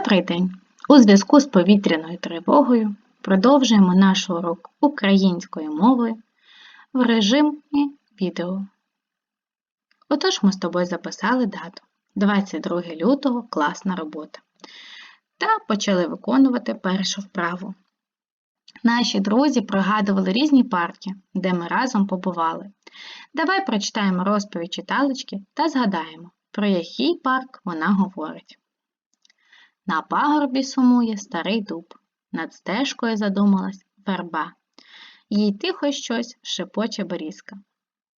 Добрий день! У зв'язку з повітряною тривогою продовжуємо наш урок української мови в режимі відео. Отож, ми з тобою записали дату 22 лютого класна робота та почали виконувати першу вправу. Наші друзі пригадували різні парки, де ми разом побували. Давай прочитаємо розповідь читалочки та згадаємо, про який парк вона говорить. На пагорбі сумує старий дуб, над стежкою задумалась верба. Їй тихо щось шепоче берізка.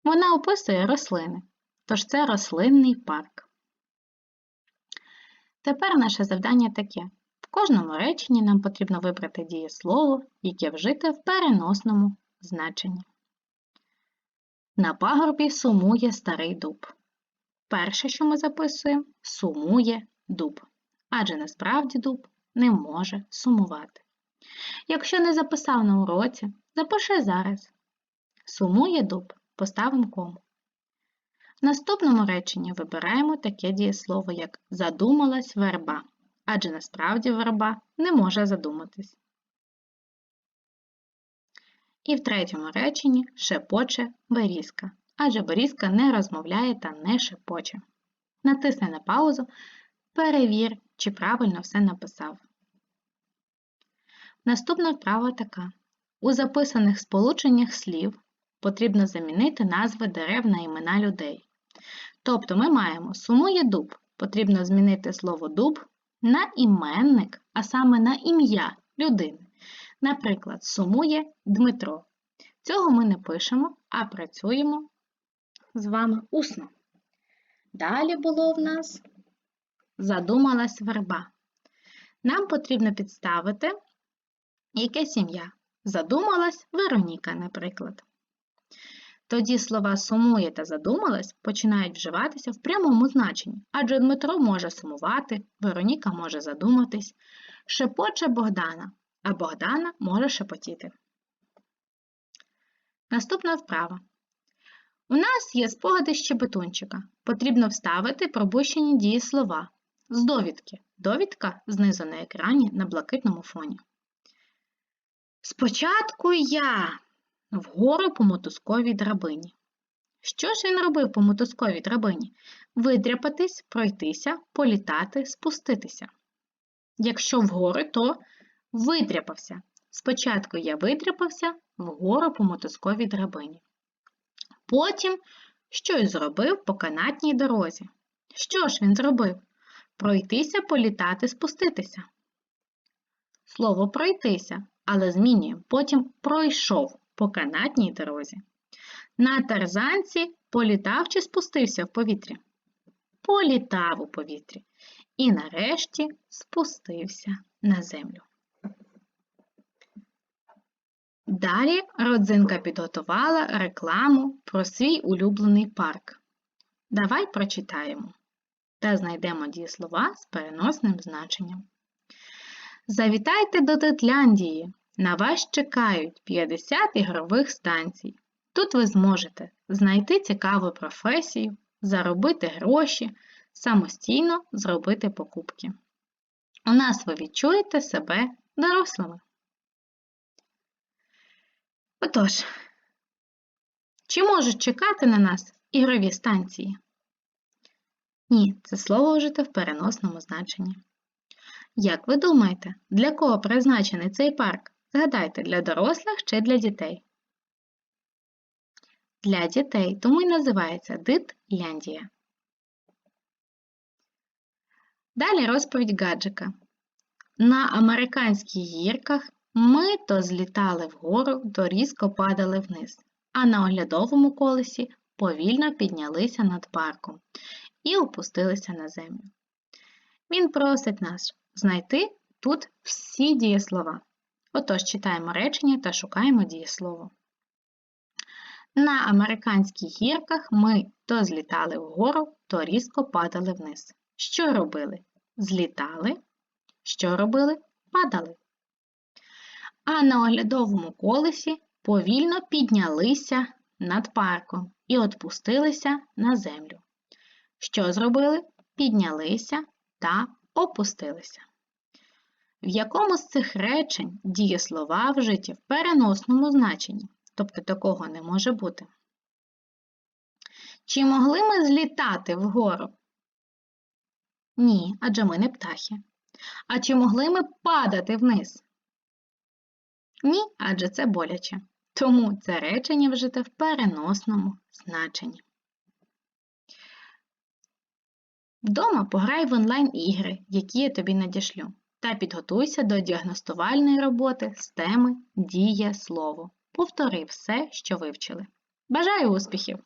Вона описує рослини, тож це рослинний парк. Тепер наше завдання таке. В кожному реченні нам потрібно вибрати дієслово, яке вжите в переносному значенні. На пагорбі сумує старий дуб. Перше, що ми записуємо, сумує дуб адже насправді дуб не може сумувати. Якщо не записав на уроці, запиши зараз. Сумує дуб, поставимо кому. В наступному реченні вибираємо таке дієслово, як задумалась верба, адже насправді верба не може задуматись. І в третьому реченні шепоче берізка, адже берізка не розмовляє та не шепоче. Натисни на паузу, перевір, чи правильно все написав. Наступна вправа така. У записаних сполученнях слів потрібно замінити назви дерев на імена людей. Тобто ми маємо сумує дуб, потрібно змінити слово дуб на іменник, а саме на ім'я людини. Наприклад, сумує Дмитро. Цього ми не пишемо, а працюємо з вами усно. Далі було в нас задумалась верба. Нам потрібно підставити яке сім'я. Задумалась Вероніка, наприклад. Тоді слова сумує та задумалась починають вживатися в прямому значенні, адже Дмитро може сумувати, Вероніка може задуматись, шепоче Богдана, а Богдана може шепотіти. Наступна вправа. У нас є спогади щебетунчика. Потрібно вставити пробущені дієслова з довідки. Довідка знизу на екрані на блакитному фоні. Спочатку я вгору по мотузковій драбині. Що ж він робив по мотузковій драбині? Видряпатись, пройтися, політати, спуститися. Якщо вгору, то видряпався. Спочатку я видряпався вгору по мотузковій драбині. Потім щось зробив по канатній дорозі. Що ж він зробив? Пройтися, політати, спуститися. Слово пройтися, але змінюємо. Потім пройшов по канатній дорозі. На тарзанці політав чи спустився в повітрі? Політав у повітрі. І нарешті спустився на землю. Далі родзинка підготувала рекламу про свій улюблений парк. Давай прочитаємо та знайдемо дієслова з переносним значенням. Завітайте до Тетляндії! На вас чекають 50 ігрових станцій. Тут ви зможете знайти цікаву професію, заробити гроші, самостійно зробити покупки. У нас ви відчуєте себе дорослими. Отож, чи можуть чекати на нас ігрові станції? Ні, це слово вжите в переносному значенні. Як ви думаєте, для кого призначений цей парк? Згадайте, для дорослих чи для дітей? Для дітей, тому й називається Дитляндія. Далі розповідь гаджика. На американських гірках ми то злітали вгору, то різко падали вниз, а на оглядовому колесі повільно піднялися над парком і опустилися на землю. Він просить нас знайти тут всі дієслова. Отож, читаємо речення та шукаємо дієслово. На американських гірках ми то злітали вгору, то різко падали вниз. Що робили? Злітали. Що робили? Падали. А на оглядовому колесі повільно піднялися над парком і отпустилися на землю. Що зробили? Піднялися та опустилися. в якому з цих речень дієслова вжиті в переносному значенні, тобто такого не може бути. Чи могли ми злітати вгору? Ні, адже ми не птахи. А чи могли ми падати вниз? Ні, адже це боляче. Тому це речення вжите в переносному значенні. Вдома пограй в онлайн-ігри, які я тобі надішлю, та підготуйся до діагностувальної роботи з теми діє слово. Повтори все, що вивчили. Бажаю успіхів!